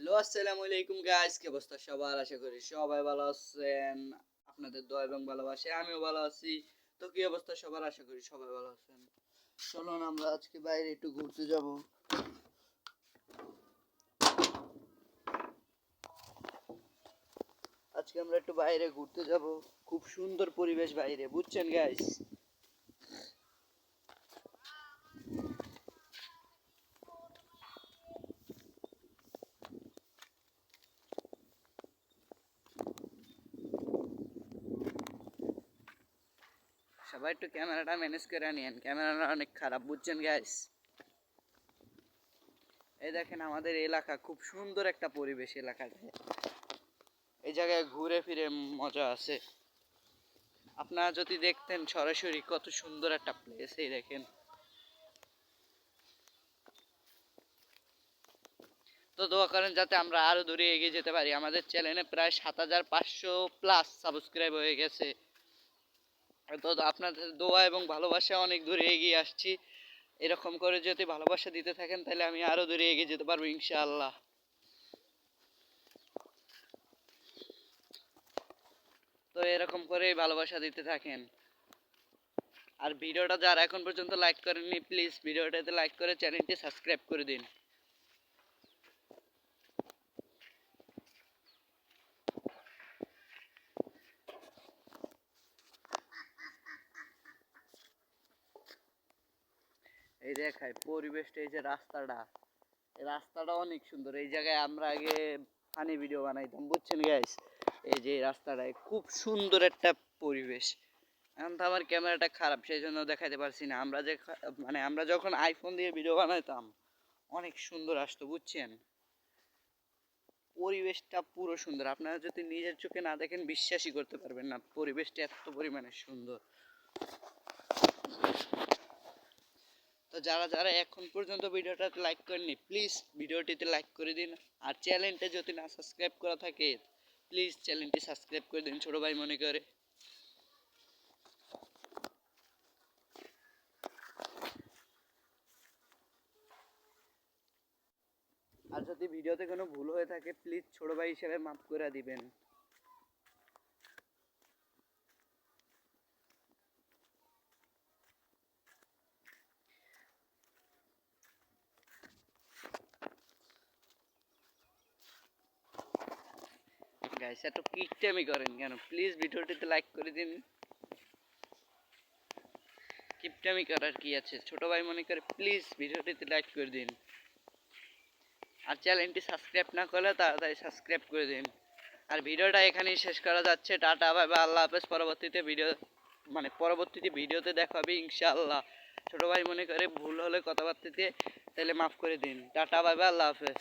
Hello, আসসালামু আলাইকুম guys কি অবস্থা সবার? আশা করি সবাই ভালো আছেন, আপনাদের দোয়া এবং ভালোবাসে আমিও ভালো আছি। তো কি অবস্থা সবার? আশা করি সবাই ভালো আছেন। চলুন আমরা আজকে বাইরে একটু ঘুরতে যাব। আজকে আমরা একটু বাইরে ঘুরতে যাব। খুব সুন্দর পরিবেশ বাইরে, বুঝছেন গাইস সবাই একটু ক্যামেরাটা ম্যানেজ করে নিয়েন। ক্যামেরাটা অনেক খারাপ, বুঝছেন গাইস এই দেখেন আমাদের এলাকা, খুব সুন্দর একটা পরিবেশ এলাকাটা এই জায়গায় ঘুরে ফিরে মজা আছে। আপনারা যদি দেখতেন সরাসরি কত সুন্দর একটা প্লেস এই দেখেন। তো দোয়া করেন যাতে আমরা আরও দূরে এগিয়ে যেতে পারি। আমাদের চ্যানেলে প্রায় সাত হাজার পাঁচশো প্লাস সাবস্ক্রাইব হয়ে গেছে। তো আপনাদের দোয়া এবং ভালোবাসা অনেক দূরে এগিয়ে আসছি। এরকম করে যদি ভালোবাসা দিতে থাকেন, তাহলে আমি আরও দূরে এগিয়ে যেতে পারব, ইনশাআল্লাহ। তো এরকম করেই ভালোবাসা দিতে থাকেন। আর ভিডিওটা যারা এখন পর্যন্ত লাইক করেননি প্লিজ ভিডিওটাতে লাইক করে চ্যানেলটি সাবস্ক্রাইব করে দিন। এই দেখায় পরিবেশটা, এই যে রাস্তাটা রাস্তাটা অনেক সুন্দর। এই জায়গায় আমরা আগে ফানি ভিডিও বানাইতাম, বুঝছেন গাইস এই যে এই রাস্তাটায় খুব সুন্দর একটা পরিবেশ। এখন তো আমার ক্যামেরাটা খারাপ সেই জন্য দেখাতে পারছি না। আমরা যে মানে আমরা যখন আইফোন দিয়ে ভিডিও বানাইতাম, অনেক সুন্দর আসতো, বুঝছেন? পরিবেশটা পুরো সুন্দর। আপনারা যদি নিজের চোখে না দেখেন, বিশ্বাসই করতে পারবেন না। পরিবেশটা এত পরিমাণে সুন্দর। যারা যারা এখন পর্যন্ত ভিডিওটা লাইক করেননি প্লিজ ভিডিওটিতে লাইক করে দিন। আর চ্যানেলটা যদি না সাবস্ক্রাইব করা থাকে প্লিজ চ্যানেলটি সাবস্ক্রাইব করে দিন, ছোট ভাই মনে করে। আর যদি ভিডিওতে কোনো ভুল হয়ে থাকে প্লিজ ছোট ভাই হিসেবে মাফ করে দিবেন। গাইস একটু কিকটামি করেন কেন? প্লিজ ভিডিওটিতে লাইক করে দিন। কিপটামি করার কি আছে? ছোট ভাই মনে করে প্লিজ ভিডিওটিতে লাইক করে দিন। আর চ্যানেলটি সাবস্ক্রাইব না করলে তাড়াতাড়ি সাবস্ক্রাইব করে দিন। আর ভিডিওটা এখানেই শেষ করা যাচ্ছে। টাটা বাই বাই আল্লাহ হাফেজ। পরবর্তীতে ভিডিও মানে পরবর্তীতে ভিডিওতে দেখা হবে ইনশাআল্লাহ। ছোট ভাই মনে করে ভুল হলে কথাবার্তাতে তাহলে মাফ করে দিন। টাটা বাই বাই আল্লাহ হাফেজ।